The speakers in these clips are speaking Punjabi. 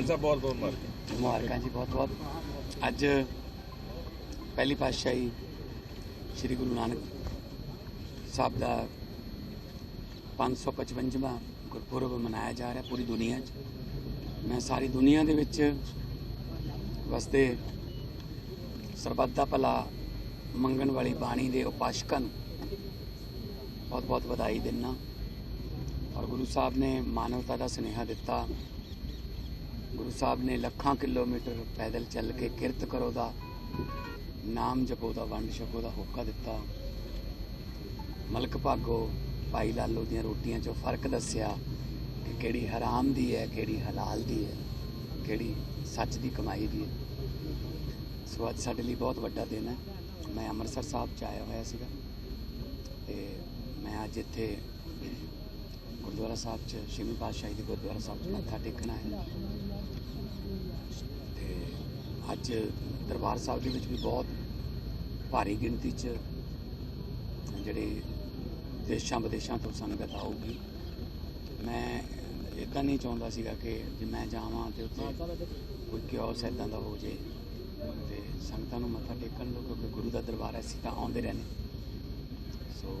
ਮਾਨ ਸਾਹਿਬ, ਬਹੁਤ ਬਹੁਤ ਮੁਬਾਰਕਾਂ ਮੁਬਾਰਕਾਂ ਜੀ, ਬਹੁਤ ਬਹੁਤ। ਅੱਜ ਪਹਿਲੀ ਪਾਤਸ਼ਾਹੀ ਸ੍ਰੀ ਗੁਰੂ ਨਾਨਕ ਸਾਹਿਬ ਦਾ 555ਵਾਂ ਗੁਰਪੁਰਬ ਮਨਾਇਆ ਜਾ ਰਿਹਾ ਪੂਰੀ ਦੁਨੀਆ 'ਚ। ਮੈਂ ਸਾਰੀ ਦੁਨੀਆ ਦੇ ਵਿੱਚ ਵਸਦੇ ਸਰਬੱਤ ਦਾ ਭਲਾ ਮੰਗਣ ਵਾਲੀ ਬਾਣੀ ਦੇ ਉਪਾਸ਼ਕਾਂ ਨੂੰ ਬਹੁਤ ਬਹੁਤ ਵਧਾਈ ਦਿੰਨਾ ਔਰ ਗੁਰੂ ਸਾਹਿਬ ਨੇ ਮਾਨਵਤਾ ਦਾ ਸੁਨੇਹਾ ਦਿੱਤਾ। ਗੁਰੂ ਸਾਹਿਬ ਨੇ ਲੱਖਾਂ ਕਿਲੋਮੀਟਰ ਪੈਦਲ ਚੱਲ ਕੇ ਕਿਰਤ ਕਰੋ ਦਾ ਨਾਮ ਜਪੋ ਦਾ, ਵੰਡ ਛਕੋ ਦਾ ਹੋਕਾ ਦਿੱਤਾ। ਮਲਕ ਭਾਗੋ, ਭਾਈ ਲਾਲੋ ਦੀਆਂ ਰੋਟੀਆਂ 'ਚੋਂ ਫ਼ਰਕ ਦੱਸਿਆ ਕਿ ਕਿਹੜੀ ਹਰਾਮ ਦੀ ਹੈ, ਕਿਹੜੀ ਹਲਾਲ ਦੀ ਹੈ, ਕਿਹੜੀ ਸੱਚ ਦੀ ਕਮਾਈ ਦੀ ਹੈ। ਸੋ ਅੱਜ ਸਾਡੇ ਲਈ ਬਹੁਤ ਵੱਡਾ ਦਿਨ ਹੈ। ਮੈਂ ਅੰਮ੍ਰਿਤਸਰ ਸਾਹਿਬ ਚ ਆਇਆ ਹੋਇਆ ਸੀਗਾ ਤੇ ਮੈਂ ਅੱਜ ਇੱਥੇ ਗੁਰਦੁਆਰਾ ਸਾਹਿਬ ਚ ਛੇਵੀਂ ਪਾਤਸ਼ਾਹੀ ਦੇ ਗੁਰਦੁਆਰਾ ਸਾਹਿਬ ਚ ਮੱਥਾ ਟੇਕਣਾ ਹੈ ਤੇ ਅੱਜ ਦਰਬਾਰ ਸਾਹਿਬ ਦੇ ਵਿੱਚ ਵੀ ਬਹੁਤ ਭਾਰੀ ਗਿਣਤੀ ਚ ਜਿਹੜੇ ਦੇਸ਼ਾਂ ਵਿਦੇਸ਼ਾਂ ਤੋਂ ਸੰਗਤ ਆਊਗੀ। ਮੈਂ ਇਦਾਂ ਨਹੀਂ ਚਾਹੁੰਦਾ ਸੀਗਾ ਕਿ ਜੇ ਮੈਂ ਜਾਵਾਂ ਤੇ ਉੱਥੇ ਕੋਈ ਕਿਉਸ ਇਦਾਂ ਦਾ ਹੋ ਜੇ ਤੇ ਸੰਗਤਾਂ ਨੂੰ ਮੱਥਾ ਟੇਕਣ ਲੋ ਕਿਉਂਕਿ ਗੁਰੂ ਦਾ ਦਰਬਾਰ ਹੈ, ਅਸੀਂ ਤਾਂ ਆਉਂਦੇ ਰਹਿੰਦੇ। ਸੋ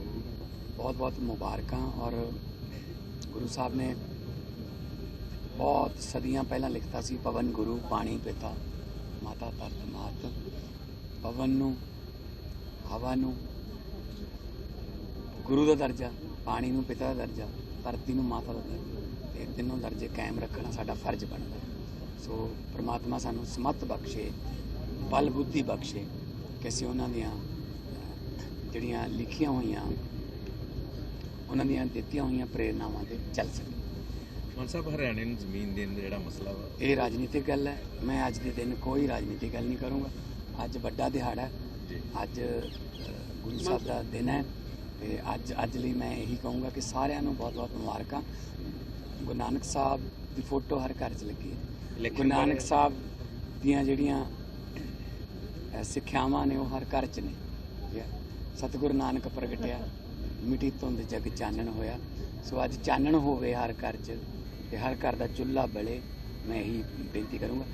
ਬਹੁਤ ਬਹੁਤ ਮੁਬਾਰਕਾਂ ਔਰ ਗੁਰੂ ਸਾਹਿਬ ਨੇ ਬਹੁਤ ਸਦੀਆਂ ਪਹਿਲਾਂ ਲਿਖਤਾ ਸੀ, ਪਵਨ ਗੁਰੂ ਪਾਣੀ ਪਿਤਾ, ਮਾਤਾ ਧਰਤ ਮਾਤ ਪਵਨ ਨੂੰ, ਹਵਾ ਨੂੰ, ਗੁਰੂ ਦਾ ਦਰਜਾ ਪਾਣੀ ਨੂੰ ਪਿਤਾ ਦਾ ਦਰਜਾ, ਧਰਤੀ ਨੂੰ ਮਾਤਾ ਦਾ ਦਰਜਾ। ਤੇ ਇਹ ਤਿੰਨੋਂ ਦਰਜੇ ਕਾਇਮ ਰੱਖਣਾ ਸਾਡਾ ਫਰਜ਼ ਬਣਦਾ ਸੋ ਪ੍ਰਮਾਤਮਾ ਸਾਨੂੰ ਸਮਤ ਬਖਸ਼ੇ, ਬਲ ਬੁੱਧੀ ਬਖਸ਼ੇ ਕਿ ਅਸੀਂ ਉਹਨਾਂ ਦੀਆਂ ਜਿਹੜੀਆਂ ਲਿਖੀਆਂ ਹੋਈਆਂ, ਉਹਨਾਂ ਦੀਆਂ ਦਿੱਤੀਆਂ ਹੋਈਆਂ ਪ੍ਰੇਰਨਾਵਾਂ ਤੇ ਚੱਲ ਸਕੀਏ। ਮਾਨ ਸਾਹਿਬ ਹਰਿਆਣੇ ਨੂੰ ਜ਼ਮੀਨ ਦੇਣ ਦਾ ਜਿਹੜਾ ਮਸਲਾ ਵਾ। ਇਹ ਰਾਜਨੀਤਿਕ ਗੱਲ ਹੈ। ਮੈਂ ਅੱਜ ਦੇ ਦਿਨ ਕੋਈ ਰਾਜਨੀਤਿਕ ਗੱਲ ਨਹੀਂ ਕਰੂੰਗਾ। ਅੱਜ ਵੱਡਾ ਦਿਹਾੜਾ ਹੈ। ਅੱਜ ਗੁਰੂ ਸਾਹਿਬ ਦਾ ਦਿਨ ਹੈ। ਤੇ ਅੱਜ ਅੱਜ ਲਈ ਮੈਂ ਇਹੀ ਕਹੂੰਗਾ ਕਿ ਸਾਰਿਆਂ ਨੂੰ ਬਹੁਤ ਬਹੁਤ ਮੁਬਾਰਕਾਂ। ਗੁਰੂ ਨਾਨਕ ਸਾਹਿਬ ਦੀ ਫੋਟੋ ਹਰ ਘਰ 'ਚ ਲੱਗੀ ਹੈ। ਗੁਰੂ ਨਾਨਕ ਸਾਹਿਬ ਦੀਆਂ ਜਿਹੜੀਆਂ ਸਿੱਖਿਆਵਾਂ ਨੇ ਉਹ ਹਰ ਘਰ 'ਚ ਨੇ। ਸਤਿਗੁਰੂ ਨਾਨਕ ਪ੍ਰਗਟਿਆ। ਮਿੱਟੀ ਧੁੰਦ ਜਗ ਚਾਨਣ ਹੋਇਆ। ਸੋ ਅੱਜ ਚਾਨਣ ਹੋਵੇ ਹਰ ਘਰ 'ਚ। ਤੇ ਹਰ ਘਰ ਦਾ ਚੁੱਲ੍ਹਾ ਬਲੇ ਮੈਂ ਇਹੀ ਬੇਨਤੀ ਕਰੂੰਗਾ।